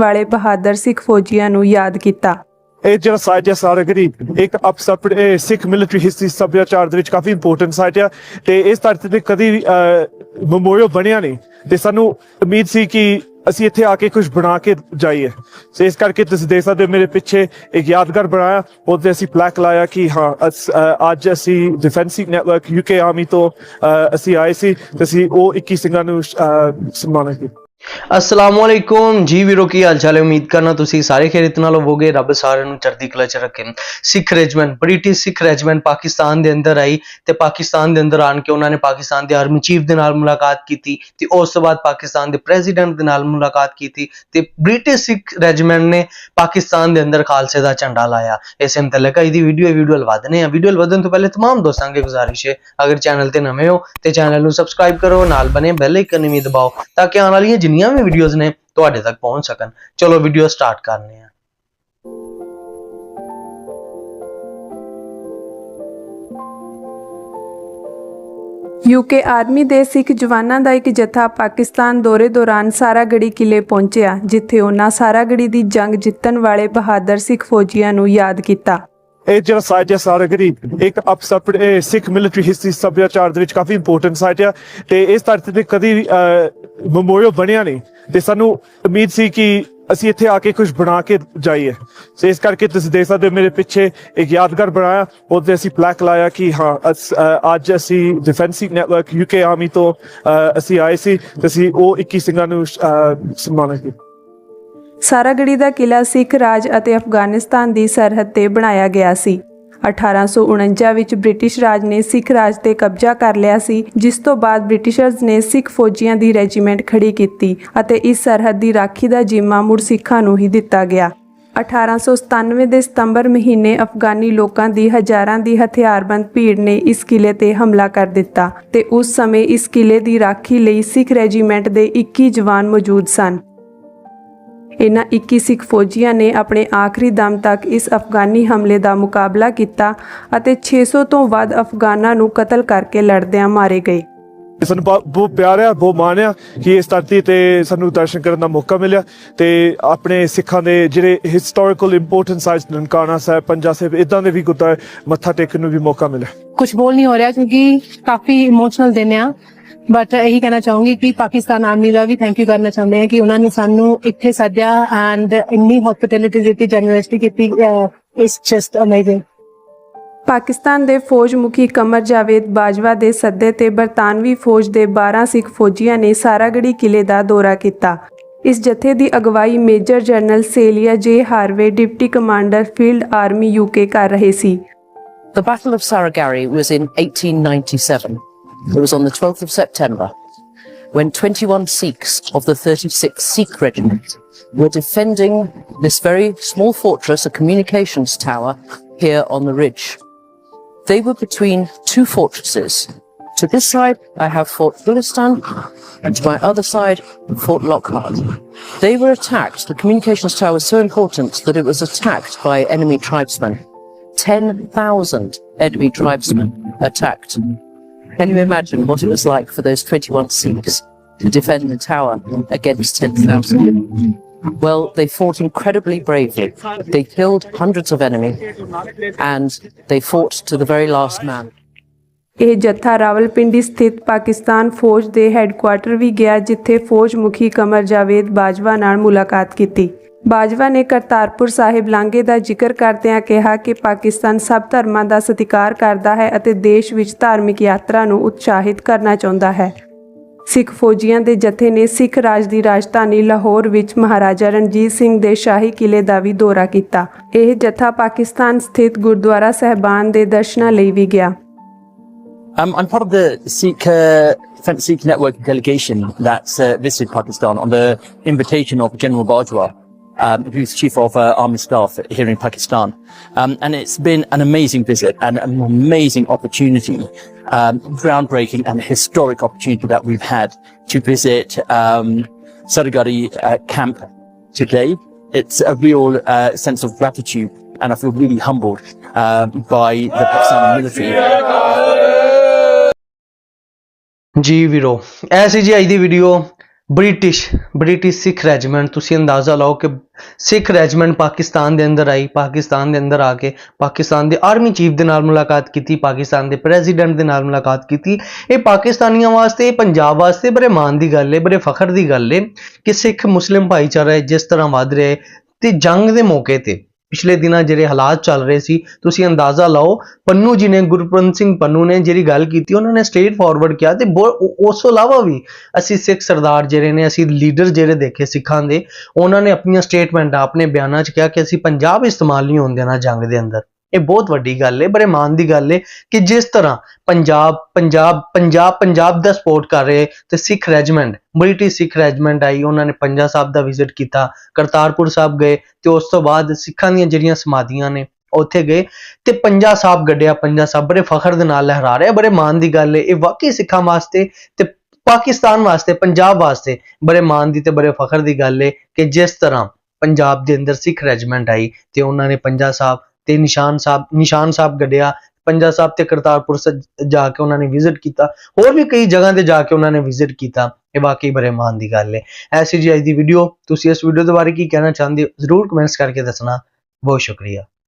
ਵਾਲੇ ਬਹਾਦਰ ਸਿੱਖ ਫੌਜੀਆਂ ਨੂੰ ਯਾਦ ਕੀਤਾ। ਇਹ ਜਿਹੜਾ ਸਾਈਟ ਹੈ ਸਾਰਾਗੜੀ ਇੱਕ ਅਪਸਪਡ ਸਿੱਖ ਮਿਲਟਰੀ ਹਿਸਟਰੀ ਸੱਭਿਆਚਾਰ ਦੇ ਵਿੱਚ ਕਾਫੀ ਇੰਪੋਰਟੈਂਟ ਸਾਈਟ ਹੈ ਤੇ ਇਸ ਧਰਤੀ ਤੇ ਕਦੀ ਮੈਮੋਰੀਅਲ ਬਣਿਆ ਨਹੀਂ ਤੇ ਸਾਨੂੰ ਉਮੀਦ ਸੀ ਕਿ ਅਸੀਂ ਇੱਥੇ ਆ ਕੇ ਕੁਝ ਬਣਾ ਕੇ ਜਾਈਏ। ਤੇ ਇਸ ਕਰਕੇ ਤੁਸੀਂ ਦੇਖ ਸਕਦੇ ਹੋ ਮੇਰੇ ਪਿੱਛੇ ਇੱਕ ਯਾਦਗਾਰ ਬਣਾਇਆ ਉਹਦੇ ਅਸੀਂ ਪਲੈਕ ਲਾਇਆ ਕਿ ਹਾਂ ਅੱਜ ਅਸੀਂ ਡਿਫੈਂਸਿਵ ਨੈਟਵਰਕ ਯੂਕੇ ਆਰਮੀ ਤੋਂ ਅਸੀਂ ਆਏ ਸੀ ਤੇ ਅਸੀਂ ਉਹ 21 ਸਿੰਘਾਂ ਨੂੰ ਅ, ਸਨਮਾਨਿਤ ਕੀਤਾ। ਅਸਲਾਮੁਅਲੈਕੁਮ ਜੀ ਵੀਰੋ ਕੀ ਹਾਲ ਚਾਲ ਹੈ ਉਮੀਦ ਕਰਨਾ ਤੁਸੀਂ ਸਾਰੇ ਖੇਰਿਤ ਨਾਲ ਹੋਵੋਗੇ ਰੱਬ ਸਾਰਿਆਂ ਨੂੰ ਚੜ੍ਹਦੀ ਕਲਾ ਚ ਰੱਖੇ Sikh regiment British Sikh regiment Pakistan ਦੇ ਅੰਦਰ ਆਈ ਤੇ ਪਾਕਿਸਤਾਨ ਦੇ ਅੰਦਰ ਆਣ ਕੇ ਉਹਨਾਂ ਨੇ ਪਾਕਿਸਤਾਨ ਦੇ ਆਰਮੀ ਚੀਫ ਦੇ ਨਾਲ ਮੁਲਾਕਾਤ ਕੀਤੀ ਤੇ ਉਸ ਤੋਂ ਬਾਅਦ ਪਾਕਿਸਤਾਨ ਦੇ ਪ੍ਰੈਜ਼ੀਡੈਂਟ ਦੇ ਨਾਲ ਮੁਲਾਕਾਤ ਕੀਤੀ ਤੇ ਬ੍ਰਿਟਿਸ਼ ਸਿੱਖ ਰੈਜੀਮੈਂਟ ਨੇ ਪਾਕਿਸਤਾਨ ਦੇ ਅੰਦਰ ਖਾਲਸੇ ਦਾ ਝੰਡਾ ਲਾਇਆ ਇਸ ਮੁਤਲਕ ਦੀ ਵੀਡੀਓ ਵੀਡੀਓ ਲਵਾਦਨੇ ਆ ਵੀਡੀਓ ਲਵਾਦਨ ਤੋਂ ਪਹਿਲੇ ਤਮਾਮ ਦੋਸਤਾਂ ਕੇ ਗੁਜ਼ਾਰਿਸ਼ ਹੈ ਅਗਰ ਚੈਨਲ ਤੇ ਨਵੇਂ ਹੋ ਤੇ ਚੈਨਲ ਨੂੰ ਸਬਸਕ੍ਰਾਈਬ ਕਰੋ ਨਾਲ ਬਨੇ ਬੈਲ ਆਈਕਨ ਵੀ ਦਬਾਓ ਤਾਂ ਕਿ ਆਉਣ ਵਾਲੀਆਂ ਜਿੰਨੀਆਂ ਵੀ ਵੀਡੀਓਜ਼ ਨੇ ਤੁਹਾਡੇ ਤੱਕ ਪਹੁੰਚ ਸਕਣ। ਚਲੋ ਵੀਡੀਓ ਸਟਾਰਟ ਕਰਨੇ ਆ। ਯੂਕੇ ਆਰਮੀ ਦੇ ਸਿੱਖ ਜਵਾਨਾਂ ਦਾ ਇੱਕ ਜਥਾ ਪਾਕਿਸਤਾਨ ਦੌਰੇ ਦੌਰਾਨ ਸਾਰਾਗੜੀ ਕਿਲੇ ਪਹੁੰਚਿਆ ਜਿੱਥੇ ਉਹਨਾਂ ਸਾਰਾਗੜੀ ਦੀ ਜੰਗ ਜਿੱਤਣ ਵਾਲੇ ਬਹਾਦਰ ਸਿੱਖ ਫੌਜੀਆਂ ਨੂੰ ਯਾਦ ਕੀਤਾ। ਇਹ ਜਿਹੜਾ ਸਾਈਟ ਹੈ ਸਾਰਾਗੜੀ ਇੱਕ ਅਪਸਪਡ ਸਿੱਖ ਮਿਲਟਰੀ ਹਿਸਟਰੀ ਸੱਭਿਆਚਾਰ ਦੇ ਵਿੱਚ ਕਾਫੀ ਇੰਪੋਰਟੈਂਟ ਸਾਈਟ ਹੈ ਤੇ ਇਸ ਧਰਤੀ ਤੇ ਕਦੀ ਮੈਮੋਰੀਅਲ ਬਣਿਆ ਨਹੀਂ ਤੇ ਸਾਨੂੰ ਉਮੀਦ ਸੀ ਕਿ ਅਸੀਂ ਇੱਥੇ ਆ ਕੇ ਕੁਝ ਬਣਾ ਕੇ ਜਾਈਏ। ਤੇ ਇਸ ਕਰਕੇ ਤੁਸੀਂ ਦੇਖ ਸਕਦੇ ਹੋ ਮੇਰੇ ਪਿੱਛੇ ਇੱਕ ਯਾਦਗਾਰ ਬਣਾਇਆ। ਉਹਦੇ ਅਸੀਂ ਪਲੈਕ ਲਾਇਆ ਕਿ ਹਾਂ ਅੱਜ ਅਸੀਂ ਡਿਫੈਂਸਿਵ ਨੈਟਵਰਕ ਯੂਕੇ ਆਰਮੀ ਤੋਂ ਅਸੀਂ ਆਏ ਸੀ ਅਸੀਂ ਉਹ 21 ਸਿੰਘਾਂ ਨੂੰ ਅ, ਸਨਮਾਨਿਤ ਕੀਤਾ। ਸਾਰਾਗੜੀ ਦਾ ਕਿਲਾ ਸਿੱਖ ਰਾਜ ਅਤੇ ਅਫਗਾਨਿਸਤਾਨ ਦੀ ਸਰਹੱਦ ਤੇ ਬਣਾਇਆ ਗਿਆ ਸੀ। 1849 ਵਿੱਚ ਬ੍ਰਿਟਿਸ਼ ਰਾਜ ਨੇ ਸਿੱਖ ਰਾਜ ਤੇ ਕਬਜ਼ਾ ਕਰ ਲਿਆ ਸੀ, ਜਿਸ ਤੋਂ ਬਾਅਦ ਬ੍ਰਿਟਿਸ਼ਰਜ਼ ਨੇ ਸਿੱਖ ਫੌਜੀਆਂ ਦੀ ਰੈਜੀਮੈਂਟ ਖੜੀ ਕੀਤੀ ਅਤੇ ਇਸ ਸਰਹੱਦ ਦੀ ਰਾਖੀ ਦਾ ਜ਼ਿੰਮਾ ਮੁੜ ਸਿੱਖਾਂ ਨੂੰ ਹੀ ਦਿੱਤਾ ਗਿਆ। 1897 ਦੇ ਸਤੰਬਰ ਮਹੀਨੇ ਅਫਗਾਨੀ ਲੋਕਾਂ ਦੀ ਹਜ਼ਾਰਾਂ ਦੀ ਹਥਿਆਰਬੰਦ ਭੀੜ ਨੇ ਇਸ ਕਿਲੇ ਤੇ ਹਮਲਾ ਕਰ ਦਿੱਤਾ ਤੇ ਉਸ ਸਮੇਂ ਇਸ ਕਿਲੇ ਦੀ ਰਾਖੀ ਲਈ ਸਿੱਖ ਰੈਜੀਮੈਂਟ ਦੇ 21 ਜਵਾਨ ਮੌਜੂਦ ਸਨ। ਇਨ੍ਹਾਂ 21 ਸਿੱਖ ਫੌਜੀਆਂ ਨੇ ਆਪਣੇ ਆਖਰੀ ਦਮ ਤੱਕ ਇਸ ਅਫਗਾਨੀ ਹਮਲੇ ਦਾ ਮੁਕਾਬਲਾ ਕੀਤਾ ਅਤੇ 600 ਤੋਂ ਵੱਧ ਅਫਗਾਨਾਂ ਨੂੰ ਕਤਲ ਕਰਕੇ ਲੜਦਿਆਂ ਮਾਰੇ ਗਏ। ਸਾਨੂੰ ਬਹੁਤ ਪਿਆਰ ਆ ਬਹੁਤ ਮਾਣ ਆ ਕਿ ਇਸ ਧਰਤੀ ਤੇ ਸਾਨੂੰ ਦਰਸ਼ਨ ਕਰਨ ਦਾ ਮੌਕਾ ਮਿਲਿਆ ਤੇ ਆਪਣੇ ਸਿੱਖਾਂ ਦੇ ਜਿਹੜੇ historical important sites Nankana Sahib Panja Sahib ਇਦਾਂ ਦੇ ਵੀ ਗੁਰਦੁਆਰੇ ਮੱਥਾ ਟੇਕਣ ਨੂੰ ਵੀ ਮੌਕਾ ਮਿਲਿਆ। ਕੁਝ ਬੋਲ ਨਹੀਂ ਹੋ ਰਿਹਾ ਕਿਉਂਕਿ ਕਾਫੀ ਇਮੋਸ਼ਨਲ ਦਿਨ ਆ। ਬਟ ਇਹੀ ਕਹਿਣਾ ਚਾਹੂੰਗੀ ਕਿ ਪਾਕਿਸਤਾਨ ਆਰਮੀ ਦਾ ਵੀ ਥੈਂਕ ਯੂ ਕਰਨਾ ਚਾਹੁੰਦੇ ਹਾਂ ਕਿ ਉਹਨਾਂ ਨੇ ਸਾਨੂੰ ਇੱਥੇ ਸੱਦਿਆ ਐਂਡ ਇੰਨੀ ਹਸਪਿਟੈਲਿਟੀ ਦਿੱਤੀ ਜਨਰਸਟੀ ਕੀਤੀ ਇਟਸ ਜਸਟ ਅਮੇਜ਼ਿੰਗ ਪਾਕਿਸਤਾਨ ਦੇ ਫੌਜ ਮੁਖੀ ਕਮਰ ਜਾਵੇਦ ਬਾਜਵਾ ਦੇ ਸੱਦੇ ਤੇ ਬਰਤਾਨਵੀ ਫੌਜ ਦੇ 12 ਸਿੱਖ ਫੌਜੀਆਂ ਨੇ ਸਾਰਾਗੜੀ ਕਿਲੇ ਦਾ ਦੌਰਾ ਕੀਤਾ। ਇਸ ਜਥੇ ਦੀ ਅਗਵਾਈ major general Celia J Harvey deputy commander field army UK ਕਰ ਰਹੇ ਸੀ। The Battle of Saragari was in 1897. It was on the 12th of September when 21 Sikhs of the 36th Sikh Regiment were defending this very small fortress, a communications tower, here on the ridge. They were between two fortresses. To this side, I have Fort Gulistan, and to my other side, Fort Lockhart. They were attacked. The communications tower was so important that it was attacked by enemy tribesmen. 10,000 enemy tribesmen attacked. Can you imagine what it was like for those 21 Sikhs to defend the tower against 10,000? Well, they fought incredibly bravely. They killed hundreds of enemy and they fought to the very last man. ਇਹ ਜੱਥਾ ਰਾਵਲਪਿੰਡੀ ਸਥਿਤ ਪਾਕਿਸਤਾਨ ਫੌਜ ਦੇ headquarter ਵੀ ਗਿਆ ਜਿੱਥੇ ਫੌਜ ਮੁਖੀ ਕਮਰ ਜਾਵੇਦ ਬਾਜਵਾ ਨਾਲ ਮੁਲਾਕਾਤ ਕੀਤੀ ਬਾਜਵਾ ਨੇ ਕਰਤਾਰਪੁਰ ਸਾਹਿਬ ਲਾਂਘੇ ਦਾ ਜ਼ਿਕਰ ਕਰਦਿਆਂ ਕਿਹਾ ਕਿ ਪਾਕਿਸਤਾਨ ਸਭ ਧਰਮਾਂ ਦਾ ਸਤਿਕਾਰ ਕਰਦਾ ਹੈ ਅਤੇ ਦੇਸ਼ ਵਿੱਚ ਧਾਰਮਿਕ ਯਾਤਰਾ ਨੂੰ ਉਤਸ਼ਾਹਿਤ ਕਰਨਾ ਚਾਹੁੰਦਾ ਹੈ। ਸਿੱਖ ਫੌਜੀਆਂ ਦੇ ਜਥੇ ਨੇ ਸਿੱਖ ਰਾਜ ਦੀ ਰਾਜਧਾਨੀ ਲਾਹੌਰ ਵਿੱਚ ਮਹਾਰਾਜਾ ਰਣਜੀਤ ਸਿੰਘ ਦੇ ਸ਼ਾਹੀ ਕਿਲੇ ਦਾ ਵੀ ਦੌਰਾ ਕੀਤਾ। ਇਹ ਜਥਾ ਪਾਕਿਸਤਾਨ ਸਥਿਤ ਗੁਰਦੁਆਰਾ ਸਹਿਬਾਨ ਦੇ ਦਰਸ਼ਨਾਂ ਲਈ ਵੀ ਗਿਆ। Um, I'm part of the Sikh uh, Sikh Network delegation that's uh, visited Pakistan on the invitation of General Bajwa, um, who's Chief of uh, Army Staff here in Pakistan. Um, and it's been an amazing visit and an amazing opportunity, um, groundbreaking and historic opportunity that we've had to visit um, Sarigari uh, camp today. It's a real uh, sense of gratitude and I feel really humbled uh, by the Pakistani military. ਜੀ ਵੀਰੋ ਐ ਸੀ ਜੀ ਅੱਜ ਦੀ video British British Sikh regiment, ਤੁਸੀਂ ਅੰਦਾਜ਼ਾ ਲਾਓ ਕਿ ਸਿੱਖ ਰੈਜੀਮੈਂਟ ਪਾਕਿਸਤਾਨ ਦੇ ਅੰਦਰ ਆਈ, ਪਾਕਿਸਤਾਨ ਦੇ ਅੰਦਰ ਆ ਕੇ ਪਾਕਿਸਤਾਨ ਦੇ ਆਰਮੀ ਚੀਫ ਦੇ ਨਾਲ ਮੁਲਾਕਾਤ ਕੀਤੀ, ਪਾਕਿਸਤਾਨ ਦੇ ਪ੍ਰੈਜ਼ੀਡੈਂਟ ਦੇ ਨਾਲ ਮੁਲਾਕਾਤ ਕੀਤੀ। ਇਹ ਪਾਕਿਸਤਾਨੀਆਂ ਵਾਸਤੇ, ਇਹ ਪੰਜਾਬ ਵਾਸਤੇ ਬੜੇ ਮਾਣ ਦੀ ਗੱਲ ਹੈ ਬੜੇ ਫਖਰ ਦੀ ਗੱਲ ਹੈ ਕਿ ਸਿੱਖ ਮੁਸਲਿਮ ਭਾਈਚਾਰਾ ਜਿਸ ਤਰ੍ਹਾਂ ਵੱਧ ਰਿਹਾ ਹੈ ਤੇ ਜੰਗ ਦੇ ਮੌਕੇ ਤੇ ਪਿਛਲੇ ਦਿਨਾਂ ਜਿਹੜੇ ਹਾਲਾਤ ਚੱਲ ਰਹੇ ਸੀ, ਤੁਸੀਂ ਅੰਦਾਜ਼ਾ ਲਾਓ, ਪੰਨੂ ਜੀ ਨੇ, ਗੁਰਪ੍ਰੀਤ ਸਿੰਘ ਪੰਨੂ ਨੇ ਜਿਹੜੀ ਗੱਲ ਕੀਤੀ, ਉਹਨਾਂ ਨੇ ਸਟੇਟ ਫਾਰਵਰਡ ਕਿਹਾ ਤੇ ਬੋ- ਉਸ ਤੋਂ ਇਲਾਵਾ ਵੀ ਅਸੀਂ ਸਿੱਖ ਸਰਦਾਰ ਜਿਹੜੇ ਨੇ, ਅਸੀਂ ਲੀਡਰ ਜਿਹੜੇ ਦੇਖੇ ਸਿੱਖਾਂ ਦੇ, ਉਹਨਾਂ ਨੇ ਆਪਣੀਆਂ ਸਟੇਟਮੈਂਟਾਂ ਆਪਣੇ ਬਿਆਨਾਂ 'ਚ ਕਿਹਾ ਕਿ ਅਸੀਂ ਪੰਜਾਬ ਇਸਤੇਮਾਲ ਨਹੀਂ ਹੋਣ ਦੇਣਾ ਜੰਗ ਦੇ ਅੰਦਰ। ਇਹ ਬਹੁਤ ਵੱਡੀ ਗੱਲ ਹੈ ਬੜੇ ਮਾਣ ਦੀ ਗੱਲ ਹੈ ਕਿ ਜਿਸ ਤਰ੍ਹਾਂ ਪੰਜਾਬ ਪੰਜਾਬ ਪੰਜਾਬ ਪੰਜਾਬ ਦਾ ਸਪੋਰਟ ਕਰ ਰਹੇ ਤੇ Sikh regiment, British Sikh regiment ਆਈ, ਉਹਨਾਂ ਨੇ ਪੰਜਾ ਸਾਹਿਬ ਦਾ ਵਿਜ਼ਿਟ ਕੀਤਾ, ਕਰਤਾਰਪੁਰ ਸਾਹਿਬ ਗਏ ਤੇ ਉਸ ਤੋਂ ਬਾਅਦ ਸਿੱਖਾਂ ਦੀਆਂ ਜਿਹੜੀਆਂ ਸਮਾਧੀਆਂ ਨੇ ਉੱਥੇ ਗਏ ਤੇ ਪੰਜਾ ਸਾਹਿਬ ਗੱਡਿਆ, ਪੰਜਾ ਸਾਹਿਬ ਬੜੇ ਫਖਰ ਦੇ ਨਾਲ ਲਹਿਰਾ ਰਿਹਾ ਬੜੇ ਮਾਣ ਦੀ ਗੱਲ ਹੈ ਇਹ ਵਾਕਈ ਸਿੱਖਾਂ ਵਾਸਤੇ ਤੇ ਪਾਕਿਸਤਾਨ ਵਾਸਤੇ, ਪੰਜਾਬ ਵਾਸਤੇ ਬੜੇ ਮਾਣ ਦੀ ਤੇ ਬੜੇ ਫਖਰ ਦੀ ਗੱਲ ਹੈ ਕਿ ਜਿਸ ਤਰ੍ਹਾਂ ਪੰਜਾਬ ਦੇ ਅੰਦਰ ਸਿੱਖ ਰੈਜੀਮੈਂਟ ਆਈ ਤੇ ਉਹਨਾਂ ਨੇ ਪੰਜਾ ਸਾਹਿਬ ਤੇ ਨਿਸ਼ਾਨ ਸਾਹਿਬ ਨਿਸ਼ਾਨ ਸਾਹਿਬ ਗੱਡਿਆ ਪੰਜਾ ਸਾਹਿਬ ਤੇ ਕਰਤਾਰਪੁਰ ਸ- ਜਾ ਕੇ ਉਹਨਾਂ ਨੇ ਵਿਜ਼ਿਟ ਕੀਤਾ। ਹੋਰ ਵੀ ਕਈ ਜਗ੍ਹਾ ਤੇ ਜਾ ਕੇ ਉਹਨਾਂ ਨੇ ਵਿਜ਼ਿਟ ਕੀਤਾ, ਇਹ ਵਾਕਈ ਬੜੇ ਮਾਣ ਦੀ ਗੱਲ ਹੈ ਐਸੀ ਜੀ ਅੱਜ ਦੀ ਵੀਡੀਓ ਤੁਸੀਂ ਇਸ ਵੀਡੀਓ ਦੇ ਬਾਰੇ ਕੀ ਕਹਿਣਾ ਚਾਹੁੰਦੇ ਹੋ? ਜ਼ਰੂਰ ਕਮੈਂਟਸ ਕਰਕੇ ਦੱਸਣਾ। ਬਹੁਤ ਸ਼ੁਕਰੀਆ।